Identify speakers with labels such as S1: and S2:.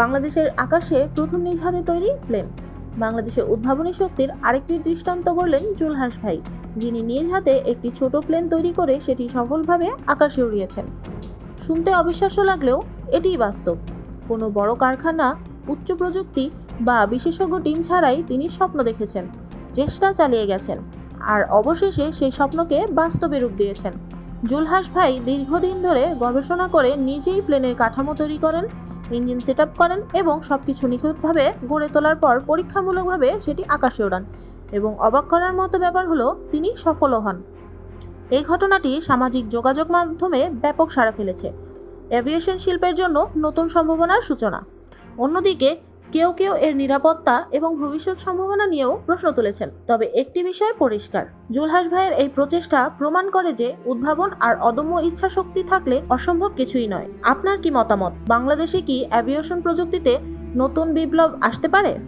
S1: বাংলাদেশের আকাশে প্রথম নিজ হাতে তৈরি প্লেন। বাংলাদেশের উদ্ভাবনী শক্তির আরেকটি দৃষ্টান্ত করলেন জুলহাস ভাই, যিনি নিজ হাতে একটি ছোট প্লেন তৈরি করে সেটি সফলভাবে আকাশে উড়িয়েছেন। শুনতে অবিশ্বাস্য লাগলেও এটিই বাস্তব। কোনো বড় কারখানা, উচ্চ প্রযুক্তি বা বিশেষজ্ঞ টিম ছাড়াই তিনি স্বপ্ন দেখেছেন, চেষ্টা চালিয়ে গেছেন, আর অবশেষে সেই স্বপ্নকে বাস্তবে রূপ দিয়েছেন। জুলহাস ভাই দীর্ঘদিন ধরে গবেষণা করে নিজেই প্লেনের কাঠামো তৈরি করেন ইঞ্জিন সেট করেন এবং সবকিছু নিখুঁতভাবে গড়ে তোলার পর পরীক্ষামূলকভাবে সেটি আকাশে ওড়ান এবং অবাক করার মতো ব্যাপার হলো তিনি সফলও হন। এই ঘটনাটি সামাজিক যোগাযোগ মাধ্যমে ব্যাপক সাড়া ফেলেছে। অ্যাভিয়েশন শিল্পের জন্য নতুন সম্ভাবনার সূচনা। অন্যদিকে কেউ কেউ এর নিরাপত্তা এবং ভবিষ্যৎ সম্ভাবনা নিয়েও প্রশ্ন তুলেছেন। তবে একটি বিষয় পরিষ্কার, জুলহাস ভাইয়ের এই প্রচেষ্টা প্রমাণ করে যে উদ্ভাবন আর অদম্য ইচ্ছা শক্তি থাকলে অসম্ভব কিছুই নয়। আপনার কি মতামত? বাংলাদেশে কি অ্যাভিয়েশন প্রযুক্তিতে নতুন বিপ্লব আসতে পারে?